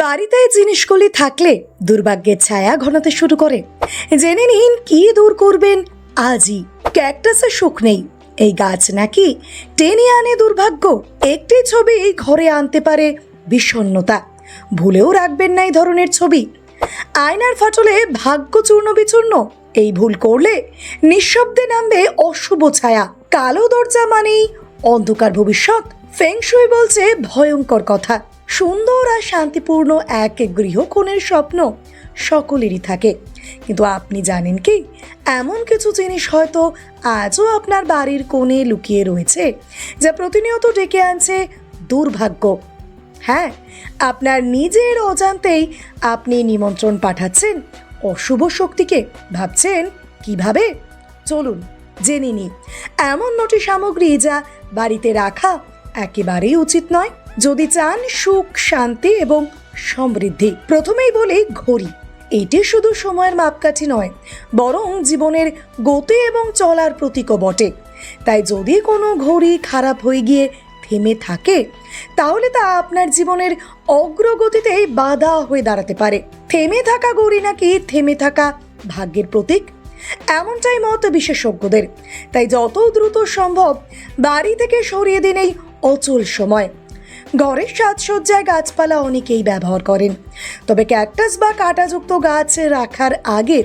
বাড়িতে জিনিসগুলি থাকলে দুর্ভাগ্যের ছায়া ঘনাতে শুরু করে। জেনে নিন কি দূর করবেন। আজই ক্যাকটাসের সুখ নেই। এই গাছ নাকি টেনে আনে দুর্ভাগ্য। একটি ছবি এই ঘরে আনতে পারে বিষণ্ণতা। ভুলেও রাখবেন না এই ধরনের ছবি। আয়নার ফাটলে ভাগ্য চূর্ণ বিচূর্ণ। এই ভুল করলে নিঃশব্দে নামবে অশুভ ছায়া। কালো দরজা মানেই অন্ধকার ভবিষ্যৎ। ফেংশুই বলছে ভয়ঙ্কর কথা। সুন্দর আর শান্তিপূর্ণ এক গৃহকোণের স্বপ্ন সকলেরই থাকে। কিন্তু আপনি জানেন কি? এমন কিছু জিনিস হয়তো আজও আপনার বাড়ির কোণে লুকিয়ে রয়েছে, যা প্রতিনিয়ত ডেকে আনছে দুর্ভাগ্য। হ্যাঁ আপনার নিজের অজান্তেই আপনি নিমন্ত্রণ পাঠাচ্ছেন অশুভ শক্তিকে। ভাবছেন, কীভাবে? চলুন, জেনে নিই। এমন নটি সামগ্রী যা বাড়িতে রাখা একেবারেই উচিত নয়। যদি চান সুখ, শান্তি এবং সমৃদ্ধি, প্রথমেই বলি ঘড়ি। এটি শুধু সময়ের মাপকাঠি নয়, বরং জীবনের গতি এবং চলার প্রতীকও বটে। তাই যদি কোনো ঘড়ি খারাপ হয়ে গিয়ে থেমে থাকে, তাহলে তা আপনার জীবনের অগ্রগতিতে বাধা হয়ে দাঁড়াতে পারে। থেমে থাকা ঘড়ি নাকি থেমে থাকা ভাগ্যের প্রতীক? এমনটাই মত বিশেষজ্ঞদের। তাই যত দ্রুত সম্ভব বাড়ি থেকে সরিয়ে দিন এই অচল সময়। ঘরের সাজসজ্জায় গাছপালা অনেকেই ব্যবহার করেন। তবে ক্যাকটাস বা কাঁটাযুক্ত গাছ রাখার আগে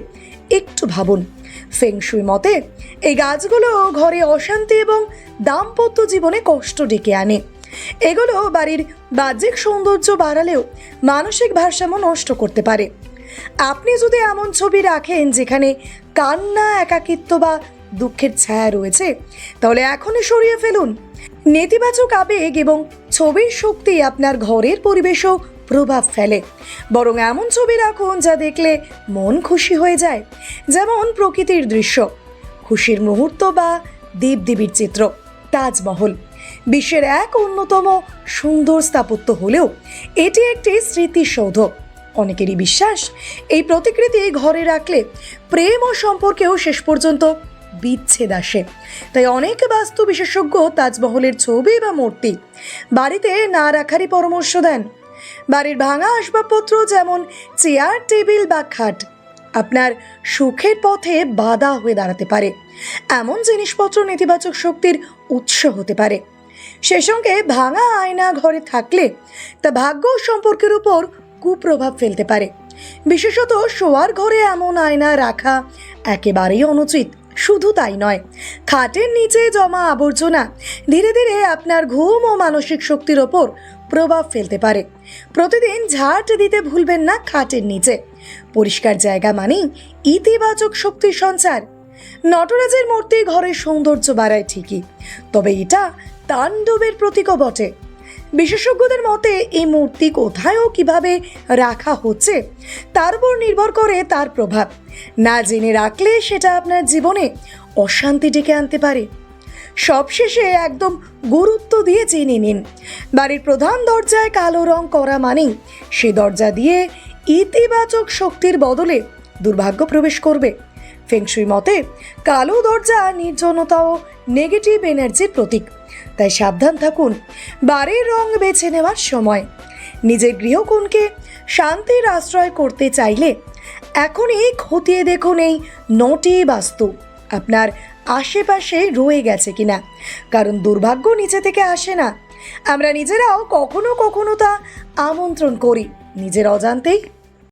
একটু ভাবুন। ফেংশুই মতে, এই গাছগুলো ঘরে অশান্তি এবং দাম্পত্য জীবনে কষ্ট ডেকে আনে। এগুলো বাড়ির বাহ্যিক সৌন্দর্য বাড়ালেও মানসিক ভারসাম্য নষ্ট করতে পারে। আপনি যদি এমন ছবি রাখেন যেখানে কান্না, একাকিত্ব বা দুঃখের ছায়া রয়েছে, তাহলে এখনই সরিয়ে ফেলুন। নেতিবাচক আবেগ এবং ছবির শক্তি আপনার ঘরের পরিবেশও প্রভাব ফেলে। বরং এমন ছবি রাখুন যা দেখলে মন খুশি হয়ে যায়। যেমন প্রকৃতির দৃশ্য, খুশির মুহূর্ত বা দেবদেবীর চিত্র, তাজমহল। বিশ্বের এক অন্যতম সুন্দর স্থাপত্য হলেও এটি একটি স্মৃতিসৌধ। অনেকেরই বিশ্বাস, এই প্রতিকৃতি ঘরে রাখলে প্রেম ও সম্পর্কেও শেষ পর্যন্ত বিচ্ছেদ আসে। তাই অনেক বাস্তু বিশেষজ্ঞ তাজমহলের ছবি বা মূর্তি বাড়িতে না রাখারই পরামর্শ দেন। বাড়ির ভাঙা আসবাবপত্র যেমন চেয়ার, টেবিল বা খাট আপনার সুখের পথে বাধা হয়ে দাঁড়াতে পারে। এমন জিনিসপত্র নেতিবাচক শক্তির উৎস হতে পারে। সে সঙ্গে ভাঙা আয়না ঘরে থাকলে তা ভাগ্য সম্পর্কের উপর কুপ্রভাব ফেলতে পারে। বিশেষত শোয়ার ঘরে এমন আয়না রাখা একেবারেই অনুচিত। শুধু তাই নয়, খাটের নিচে জমা আবর্জনা ধীরে ধীরে আপনার ঘুম ও মানসিক শক্তির ওপর প্রভাব ফেলতে পারে। প্রতিদিন ঝাঁট দিতে ভুলবেন না খাটের নিচে। পরিষ্কার জায়গা মানেই ইতিবাচক শক্তির সঞ্চার। নটরাজের মূর্তি ঘরের সৌন্দর্য বাড়ায় ঠিকই, তবে এটা তাণ্ডবের প্রতীকও বটে। বিশেষজ্ঞদের মতে, এই মূর্তি কোথায় ও কীভাবে রাখা হচ্ছে, তার উপর নির্ভর করে তার প্রভাব। না জেনে রাখলে সেটা আপনার জীবনে অশান্তি ডেকে আনতে পারে। সবশেষে একদম গুরুত্ব দিয়ে জেনে নিন। বাড়ির প্রধান দরজায় কালো রং করা মানেই সে দরজা দিয়ে ইতিবাচক শক্তির বদলে দুর্ভাগ্য প্রবেশ করবে। ফেংশুই মতে, কালো দরজা নির্জনতা ও নেগেটিভ এনার্জির প্রতীক। তাই সাবধান থাকুন, বাড়ির রং বেছে নেওয়ার সময়। নিজের গৃহকোণকে শান্তির আশ্রয় করতে চাইলে এখনই খতিয়ে দেখুন এই নটি বাস্তু। আপনার আশেপাশে রয়ে গেছে কিনা? কারণ দুর্ভাগ্য নিচে থেকে আসে না। আমরা নিজেরাও কখনো কখনো তা আমন্ত্রণ করি। নিজের অজান্তেই